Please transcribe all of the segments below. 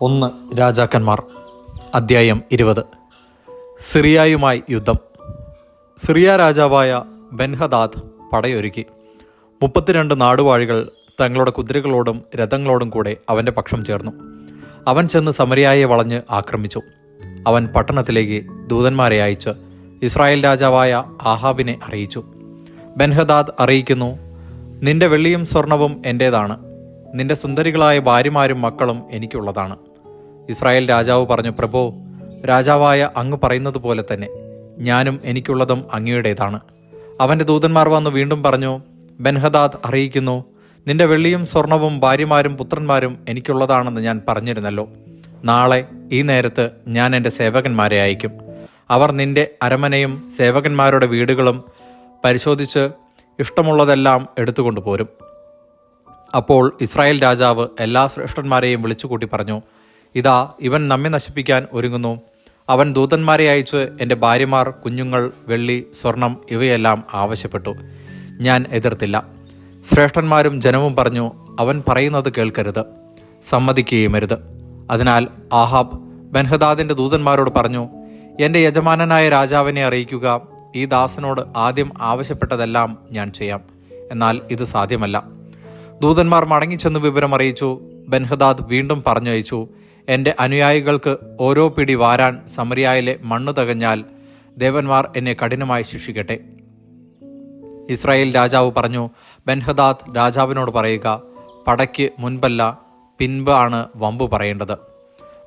ഒന്ന് രാജാക്കന്മാർ. അദ്ധ്യായം ഇരുപത്. സിറിയായുമായി യുദ്ധം. സിറിയ രാജാവായ ബെൻഹദാദ് പടയൊരുക്കി. മുപ്പത്തിരണ്ട് നാടുവാഴികൾ തങ്ങളുടെ കുതിരകളോടും രഥങ്ങളോടും കൂടെ അവന്റെ പക്ഷം ചേർന്നു. അവൻ ചെന്ന് സമരിയായെ വളഞ്ഞ് ആക്രമിച്ചു. അവൻ പട്ടണത്തിലേക്ക് ദൂതന്മാരെ അയച്ച് ഇസ്രായേൽ രാജാവായ ആഹാബിനെ അറിയിച്ചു. ബെൻഹദാദ് അറിയിക്കുന്നു നിന്റെ വെള്ളിയും സ്വർണവും എന്റേതാണ് നിന്റെ സുന്ദരികളായ ഭാര്യമാരും മക്കളും എനിക്കുള്ളതാണ്. ഇസ്രായേൽ രാജാവ് പറഞ്ഞു പ്രഭോ രാജാവായ അങ്ങ് പറയുന്നത് പോലെ തന്നെ ഞാനും എനിക്കുള്ളതും അങ്ങയുടേതാണ്. അവന്റെ ദൂതന്മാർ വന്ന് വീണ്ടും പറഞ്ഞു ബെൻഹദാദ് അറിയിക്കുന്നു നിന്റെ വെള്ളിയും സ്വർണവും ഭാര്യമാരും പുത്രന്മാരും എനിക്കുള്ളതാണെന്ന് ഞാൻ പറഞ്ഞിരുന്നല്ലോ. നാളെ ഈ നേരത്ത് ഞാൻ എന്റെ സേവകന്മാരെ അയക്കും. അവർ നിന്റെ അരമനയും സേവകന്മാരുടെ വീടുകളും പരിശോധിച്ച് ഇഷ്ടമുള്ളതെല്ലാം എടുത്തുകൊണ്ടു പോരും അപ്പോൾ ഇസ്രായേൽ രാജാവ് എല്ലാ ശ്രേഷ്ഠന്മാരെയും വിളിച്ചുകൂട്ടി പറഞ്ഞു ഇതാ ഇവൻ നമ്മെ നശിപ്പിക്കാൻ ഒരുങ്ങുന്നു. അവൻ ദൂതന്മാരെ അയച്ച് എന്റെ ഭാര്യമാർ കുഞ്ഞുങ്ങൾ വെള്ളി സ്വർണം ഇവയെല്ലാം ആവശ്യപ്പെട്ടു. ഞാൻ എതിർത്തില്ല. ശ്രേഷ്ഠന്മാരും ജനവും പറഞ്ഞു അവൻ പറയുന്നത് കേൾക്കരുത് സമ്മതിക്കുകയുമരുത്. അതിനാൽ ആഹാബ് ബൻഹദാദിന്റെ ദൂതന്മാരോട് പറഞ്ഞു എന്റെ യജമാനനായ രാജാവിനെ അറിയിക്കുക ഈ ദാസനോട് ആദ്യം ആവശ്യപ്പെട്ടതെല്ലാം ഞാൻ ചെയ്യാം. എന്നാൽ ഇത് സാധ്യമല്ല. ദൂതന്മാർ മടങ്ങിച്ചെന്ന് വിവരം അറിയിച്ചു. ബൻഹദാദ് വീണ്ടും പറഞ്ഞയച്ചു എന്റെ അനുയായികൾക്ക് ഓരോ പിടി വാരാൻ സമരിയായിലെ മണ്ണ് തകഞ്ഞാൽ ദേവന്മാർ എന്നെ കഠിനമായി ശിക്ഷിക്കട്ടെ. ഇസ്രായേൽ രാജാവ് പറഞ്ഞു ബൻഹദാദ് രാജാവിനോട് പറയുക പടയ്ക്ക് മുൻപല്ല പിൻപ് ആണ് വമ്പ് പറയേണ്ടത്.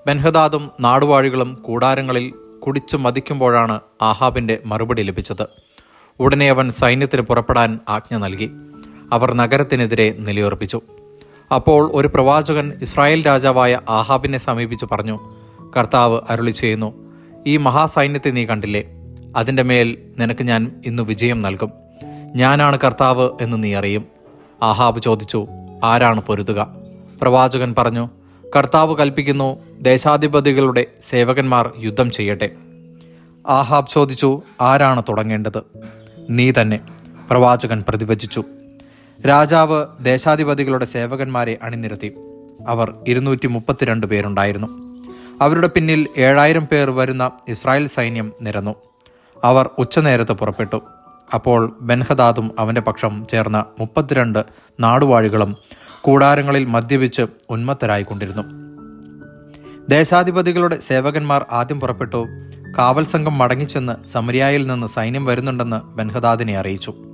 ബൻഹദാദും നാടുവാഴികളും കൂടാരങ്ങളിൽ കുടിച്ചു മതിക്കുമ്പോഴാണ് ആഹാബിന്റെ മറുപടി ലഭിച്ചത്. ഉടനെ അവൻ സൈന്യത്തിന് പുറപ്പെടാൻ ആജ്ഞ നൽകി. അവർ നഗരത്തിനെതിരെ നിലയുറപ്പിച്ചു. അപ്പോൾ ഒരു പ്രവാചകൻ ഇസ്രായേൽ രാജാവായ ആഹാബിനെ സമീപിച്ചു പറഞ്ഞു കർത്താവ് അരുളി ചെയ്യുന്നു ഈ മഹാസൈന്യത്തെ നീ കണ്ടില്ലേ? അതിന്റെ മേൽ നിനക്ക് ഞാൻ ഇന്ന് വിജയം നൽകും. ഞാനാണ് കർത്താവ് എന്ന് നീ അറിയും. ആഹാബ് ചോദിച്ചു ആരാണ് പൊരുതുക? പ്രവാചകൻ പറഞ്ഞു കർത്താവ് കൽപ്പിക്കുന്നു ദേശാധിപതികളുടെ സേവകന്മാർ യുദ്ധം ചെയ്യട്ടെ. ആഹാബ് ചോദിച്ചു ആരാണ് തുടങ്ങേണ്ടത്? നീ തന്നെ. പ്രവാചകൻ പ്രതിവചിച്ചു രാജാവ് ദേശാധിപതികളുടെ സേവകന്മാരെ അണിനിരത്തി. അവർ ഇരുന്നൂറ്റി മുപ്പത്തിരണ്ട് പേരുണ്ടായിരുന്നു. അവരുടെ പിന്നിൽ ഏഴായിരം പേർ വരുന്ന ഇസ്രായേൽ സൈന്യം നിരന്നു. അവർ ഉച്ചനേരത്ത് പുറപ്പെട്ടു. അപ്പോൾ ബെൻഹദാദും അവന്റെ പക്ഷം ചേർന്ന മുപ്പത്തിരണ്ട് നാടുവാഴികളും കൂടാരങ്ങളിൽ മദ്യപിച്ച് ഉന്മത്തരായിക്കൊണ്ടിരുന്നു. ദേശാധിപതികളുടെ സേവകന്മാർ ആദ്യം പുറപ്പെട്ടു. കാവൽ സംഘം മടങ്ങിച്ചെന്ന് സമരിയായിൽ നിന്ന് സൈന്യം വരുന്നുണ്ടെന്ന് ബെൻഹദാദിനെ അറിയിച്ചു.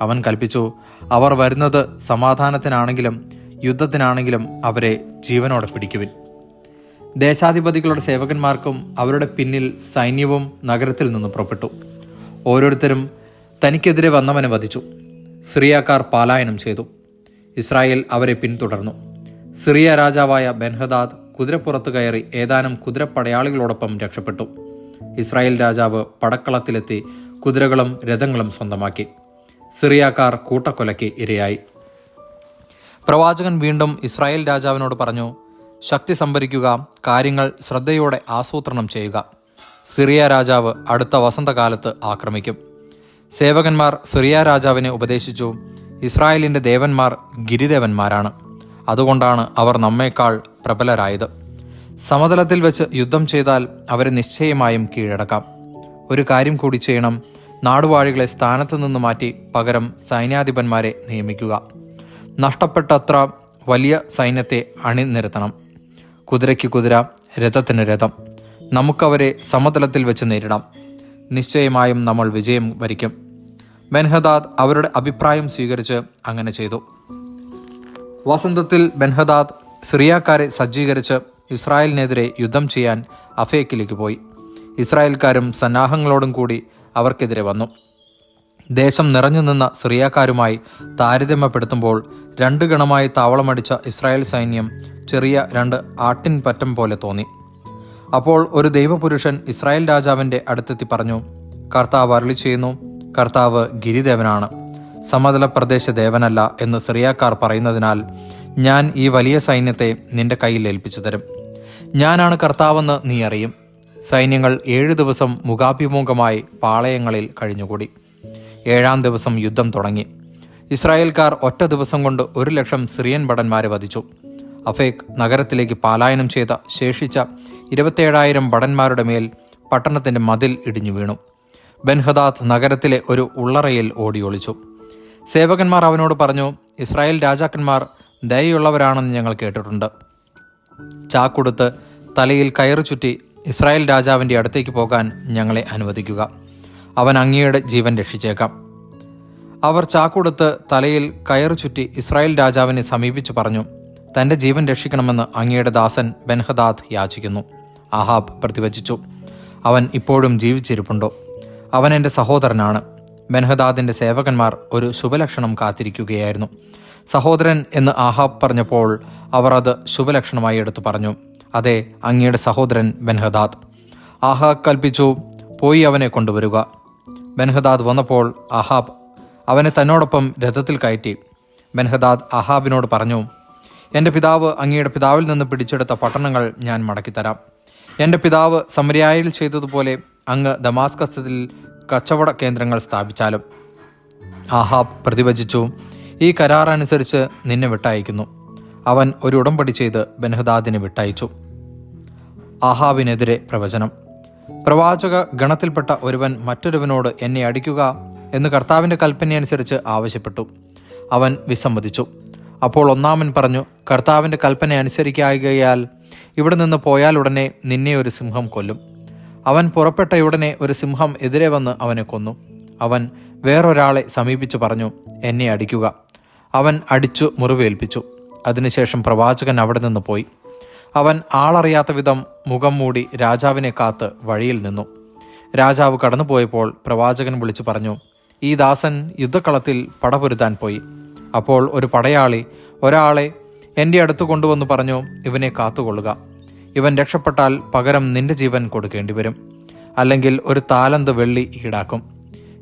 അവൻ കൽപ്പിച്ചു അവർ വരുന്നത് സമാധാനത്തിനാണെങ്കിലും യുദ്ധത്തിനാണെങ്കിലും അവരെ ജീവനോടെ പിടിക്കുവിൻ. ദേശാധിപതികളുടെ സേവകന്മാർക്കും അവരുടെ പിന്നിൽ സൈന്യവും നഗരത്തിൽ നിന്ന് പുറപ്പെട്ടു. ഓരോരുത്തരും തനിക്കെതിരെ വന്നവനെ വധിച്ചു. സിറിയക്കാർ പാലായനം ചെയ്തു. ഇസ്രായേൽ അവരെ പിന്തുടർന്നു. സിറിയ രാജാവായ ബെൻഹദാദ് കുതിരപ്പുറത്ത് കയറി ഏതാനും കുതിരപ്പടയാളികളോടൊപ്പം രക്ഷപ്പെട്ടു. ഇസ്രായേൽ രാജാവ് പടക്കളത്തിലെത്തി കുതിരകളും രഥങ്ങളും സ്വന്തമാക്കി. സിറിയക്കാർ കൂട്ടക്കൊലയ്ക്ക് ഇരയായി. പ്രവാചകൻ വീണ്ടും ഇസ്രായേൽ രാജാവിനോട് പറഞ്ഞു ശക്തി സംഭരിക്കുക കാര്യങ്ങൾ ശ്രദ്ധയോടെ ആസൂത്രണം ചെയ്യുക. സിറിയ രാജാവ് അടുത്ത വസന്തകാലത്ത് ആക്രമിക്കും. സേവകന്മാർ സിറിയ രാജാവിനെ ഉപദേശിച്ചു. ഇസ്രായേലിന്റെ ദേവന്മാർ ഗിരിദേവന്മാരാണ്. അതുകൊണ്ടാണ് അവർ നമ്മേക്കാൾ പ്രബലരായത്. സമതലത്തിൽ വെച്ച് യുദ്ധം ചെയ്താൽ അവരെ നിശ്ചയമായും കീഴടക്കാം. ഒരു കാര്യം കൂടി ചെയ്യണം. നാടുവാഴികളെ സ്ഥാനത്തു നിന്ന് മാറ്റി പകരം സൈന്യാധിപന്മാരെ നിയമിക്കുക. നഷ്ടപ്പെട്ടത്ര വലിയ സൈന്യത്തെ അണിനിരത്തണം. കുതിരയ്ക്ക് കുതിര രഥത്തിന് രഥം. നമുക്കവരെ സമതലത്തിൽ വെച്ച് നേരിടാം. നിശ്ചയമായും നമ്മൾ വിജയം വരിക്കും. ബെൻഹദാദ് അവരുടെ അഭിപ്രായം സ്വീകരിച്ച് അങ്ങനെ ചെയ്തു. വസന്തത്തിൽ ബെൻഹദാദ് സിറിയാക്കാരെ സജ്ജീകരിച്ച് ഇസ്രായേലിനെതിരെ യുദ്ധം ചെയ്യാൻ അഫേക്കിലേക്ക് പോയി. ഇസ്രായേൽക്കാരും സന്നാഹങ്ങളോടും കൂടി അവർക്കെതിരെ വന്നു. ദേശം നിറഞ്ഞു നിന്ന സിറിയക്കാരുമായി താരതമ്യപ്പെടുത്തുമ്പോൾ രണ്ട് ഗണമായി താവളമടിച്ച ഇസ്രായേൽ സൈന്യം ചെറിയ രണ്ട് ആട്ടിൻ പറ്റം പോലെ തോന്നി. അപ്പോൾ ഒരു ദൈവപുരുഷൻ ഇസ്രായേൽ രാജാവിന്റെ അടുത്തെത്തി പറഞ്ഞു കർത്താവ് അരളി ചെയ്യുന്നു കർത്താവ് ഗിരിദേവനാണ്. സമതല പ്രദേശ ദേവനല്ല എന്ന് സിറിയാക്കാർ പറയുന്നതിനാൽ ഞാൻ ഈ വലിയ സൈന്യത്തെ നിന്റെ കയ്യിൽ ഏൽപ്പിച്ചു തരും. ഞാനാണ് കർത്താവെന്ന് നീ അറിയും. സൈന്യങ്ങൾ ഏഴു ദിവസം മുഖാഭിമുഖമായി പാളയങ്ങളിൽ കഴിഞ്ഞുകൂടി. ഏഴാം ദിവസം യുദ്ധം തുടങ്ങി. ഇസ്രായേൽക്കാർ ഒറ്റ ദിവസം കൊണ്ട് ഒരു ലക്ഷം സിറിയൻ ഭടന്മാരെ വധിച്ചു. അഫേക്ക് നഗരത്തിലേക്ക് പലായനം ചെയ്ത ശേഷിച്ച ഇരുപത്തേഴായിരം ഭടന്മാരുടെ മേൽ പട്ടണത്തിന്റെ മതിൽ ഇടിഞ്ഞു വീണു. ബെൻഹദാദ് നഗരത്തിലെ ഒരു ഉള്ളറയിൽ ഓടിയൊളിച്ചു. സേവകന്മാർ അവനോട് പറഞ്ഞു ഇസ്രായേൽ രാജാക്കന്മാർ ദയയുള്ളവരാണെന്ന് ഞങ്ങൾ കേട്ടിട്ടുണ്ട്. ചാക്കൊടുത്ത് തലയിൽ കയറു ചുറ്റി ഇസ്രായേൽ രാജാവിന്റെ അടുത്തേക്ക് പോകാൻ ഞങ്ങളെ അനുവദിക്കുക. അവൻ അങ്ങയുടെ ജീവൻ രക്ഷിച്ചേക്കാം. അവർ ചാക്കുടുത്ത് തലയിൽ കയറ് ചുറ്റി ഇസ്രായേൽ രാജാവിനെ സമീപിച്ചു പറഞ്ഞു തന്റെ ജീവൻ രക്ഷിക്കണമെന്ന് അങ്ങയുടെ ദാസൻ ബെൻഹദാദ് യാചിക്കുന്നു. അഹാബ് പ്രതിവചിച്ചു അവൻ ഇപ്പോഴും ജീവിച്ചിരിപ്പുണ്ടോ? അവൻ എന്റെ സഹോദരനാണ്. ബെൻഹദാദിന്റെ സേവകന്മാർ ഒരു ശുഭലക്ഷണം കാത്തിരിക്കുകയായിരുന്നു. സഹോദരൻ എന്ന് ആഹാബ് പറഞ്ഞപ്പോൾ അവർ അത് ശുഭലക്ഷണമായി എടുത്തു പറഞ്ഞു. അതെ അങ്ങയുടെ സഹോദരൻ ബെൻഹദാദ്. ആഹാബ് കൽപ്പിച്ചു പോയി അവനെ കൊണ്ടുവരിക. ബെൻഹദാദ് വന്നപ്പോൾ അഹാബ് അവനെ തന്നോടൊപ്പം രഥത്തിൽ കയറ്റി. ബെൻഹദാദ് അഹാബിനോട് പറഞ്ഞു എന്റെ പിതാവ് അങ്ങയുടെ പിതാവിൽ നിന്ന് പിടിച്ചെടുത്ത പട്ടണങ്ങൾ ഞാൻ മടക്കിത്തരാം. എന്റെ പിതാവ് സമരിയായിൽ ചെയ്തതുപോലെ അങ്ങ് ദമാസ്കസത്തിൽ കച്ചവട കേന്ദ്രങ്ങൾ സ്ഥാപിച്ചാലും. ആഹാബ് പ്രതിവചിച്ചു ഈ കരാർ അനുസരിച്ച് നിന്നെ വിട്ടയക്കുന്നു. അവൻ ഒരു ഉടമ്പടി ചെയ്ത് ബെൻഹദാദിനെ വിട്ടയച്ചു. ആഹാബിനെതിരെ പ്രവചനം. പ്രവാചക ഗണത്തിൽപ്പെട്ട ഒരുവൻ മറ്റൊരുവനോട് എന്നെ അടിക്കുക എന്ന് കർത്താവിന്റെ കൽപ്പനയനുസരിച്ച് ആവശ്യപ്പെട്ടു. അവൻ വിസമ്മതിച്ചു. അപ്പോൾ ഒന്നാമൻ പറഞ്ഞു കർത്താവിന്റെ കൽപ്പന അനുസരിക്കായകയാൽ ഇവിടെ നിന്ന് പോയാൽ ഉടനെ നിന്നെ ഒരു സിംഹം കൊല്ലും. അവൻ പുറപ്പെട്ട ഉടനെ ഒരു സിംഹം എതിരെ വന്ന് അവനെ കൊന്നു. അവൻ വേറൊരാളെ സമീപിച്ചു പറഞ്ഞു എന്നെ അടിക്കുക. അവൻ അടിച്ചു മുറിവേൽപ്പിച്ചു. അതിനുശേഷം പ്രവാചകൻ അവിടെ നിന്ന് പോയി. അവൻ ആളറിയാത്ത വിധം മുഖം മൂടി രാജാവിനെ കാത്ത് വഴിയിൽ നിന്നു. രാജാവ് കടന്നുപോയപ്പോൾ പ്രവാചകൻ വിളിച്ചു പറഞ്ഞു ഈ ദാസൻ യുദ്ധക്കളത്തിൽ പടപൊരുത്താൻ പോയി. അപ്പോൾ ഒരു പടയാളി ഒരാളെ എന്റെ അടുത്ത് കൊണ്ടുവന്നു പറഞ്ഞു ഇവനെ കാത്തുകൊള്ളുക. ഇവൻ രക്ഷപ്പെട്ടാൽ പകരം നിന്റെ ജീവൻ കൊടുക്കേണ്ടി വരും. അല്ലെങ്കിൽ ഒരു താലന്ത് വെള്ളി ഈടാക്കും.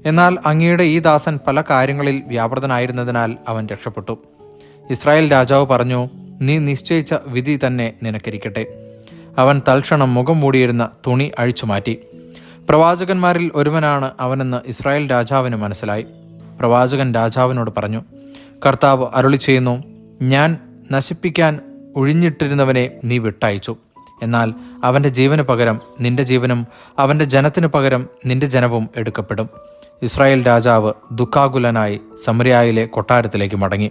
എന്നാൽ അങ്ങയുടെ ഈ ദാസൻ പല കാര്യങ്ങളിൽ വ്യാപൃതനായിരുന്നതിനാൽ അവൻ രക്ഷപ്പെട്ടു. ഇസ്രായേൽ രാജാവ് പറഞ്ഞു നീ നിശ്ചയിച്ച വിധി തന്നെ നിനക്കിരിക്കട്ടെ. അവൻ തൽക്ഷണം മുഖം മൂടിയിരുന്ന തുണി അഴിച്ചു മാറ്റി പ്രവാചകന്മാരിൽ ഒരുവനാണ് അവനെന്ന് ഇസ്രായേൽ രാജാവിന് മനസ്സിലായി. പ്രവാചകൻ രാജാവിനോട് പറഞ്ഞു കർത്താവ് അരുളി ചെയ്യുന്നു ഞാൻ നശിപ്പിക്കാൻ ഒഴിഞ്ഞിട്ടിരുന്നവനെ നീ വിട്ടയച്ചു. എന്നാൽ അവന്റെ ജീവന് പകരം നിന്റെ ജീവനും അവന്റെ ജനത്തിനു പകരം നിന്റെ ജനവും എടുക്കപ്പെടും. ഇസ്രായേൽ രാജാവ് ദുഃഖാകുലനായി സമരിയായിലെ കൊട്ടാരത്തിലേക്ക് മടങ്ങി.